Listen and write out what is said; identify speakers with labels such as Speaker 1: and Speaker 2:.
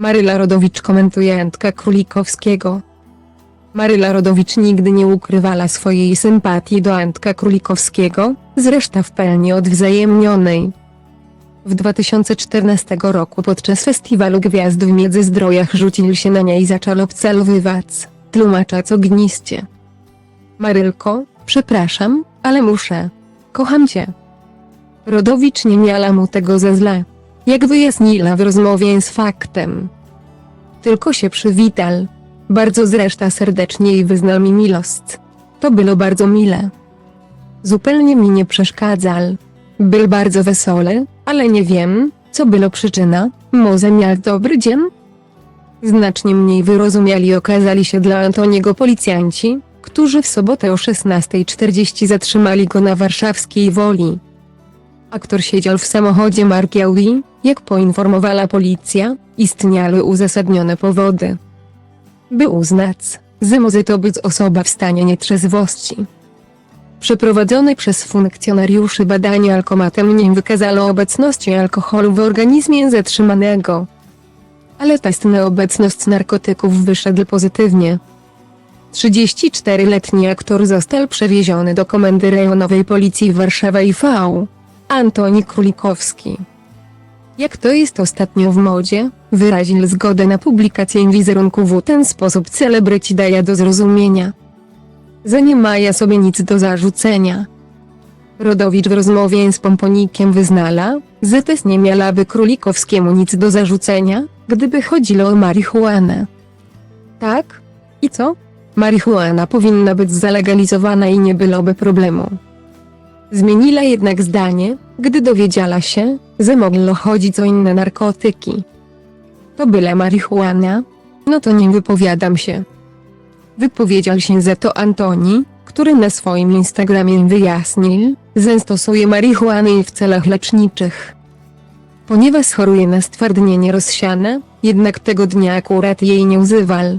Speaker 1: Maryla Rodowicz komentuje Antka Królikowskiego. Maryla Rodowicz nigdy nie ukrywała swojej sympatii do Antka Królikowskiego, zresztą w pełni odwzajemnionej. W 2014 roku podczas festiwalu gwiazd w Międzyzdrojach rzucił się na niej i zaczął obcelowywać, tłumacząc ogniście. Marylko, przepraszam, ale muszę. Kocham cię. Rodowicz nie miała mu tego za zle. Jak wyjaśniła w rozmowie z faktem. Tylko się przywital. Bardzo zresztą serdecznie i wyznał mi miłość. To było bardzo mile. Zupełnie mi nie przeszkadzał. Był bardzo wesoły, ale nie wiem, co było przyczyna. Może miał dobry dzień? Znacznie mniej wyrozumiali okazali się dla Antoniego policjanci, którzy w sobotę o 16.40 zatrzymali go na warszawskiej woli. Aktor siedział w samochodzie marki Audi, jak poinformowała policja, istniały uzasadnione powody. By uznać, że może to być osoba w stanie nietrzeźwości. Przeprowadzone przez funkcjonariuszy badanie alkomatem nie wykazało obecności alkoholu w organizmie zatrzymanego. Ale test na obecność narkotyków wyszedł pozytywnie. 34-letni aktor został przewieziony do komendy rejonowej policji Warszawa IV. Antoni Królikowski. Jak to jest ostatnio w modzie, wyraził zgodę na publikację wizerunku w ten sposób celebryci daje do zrozumienia. Że nie sobie nic do zarzucenia. Rodowicz w rozmowie z Pomponikiem wyznala, że też nie miałaby Królikowskiemu nic do zarzucenia, gdyby chodziło o marihuanę. Tak? I co? Marihuana powinna być zalegalizowana i nie byłoby problemu. Zmieniła jednak zdanie, gdy dowiedziała się, że mogło chodzić o inne narkotyki. To byle marihuana? No to nie wypowiadam się. Wypowiedział się za to Antoni, który na swoim Instagramie wyjaśnił, że stosuje marihuanę w celach leczniczych. Ponieważ choruje na stwardnienie rozsiane, jednak tego dnia akurat jej nie używał.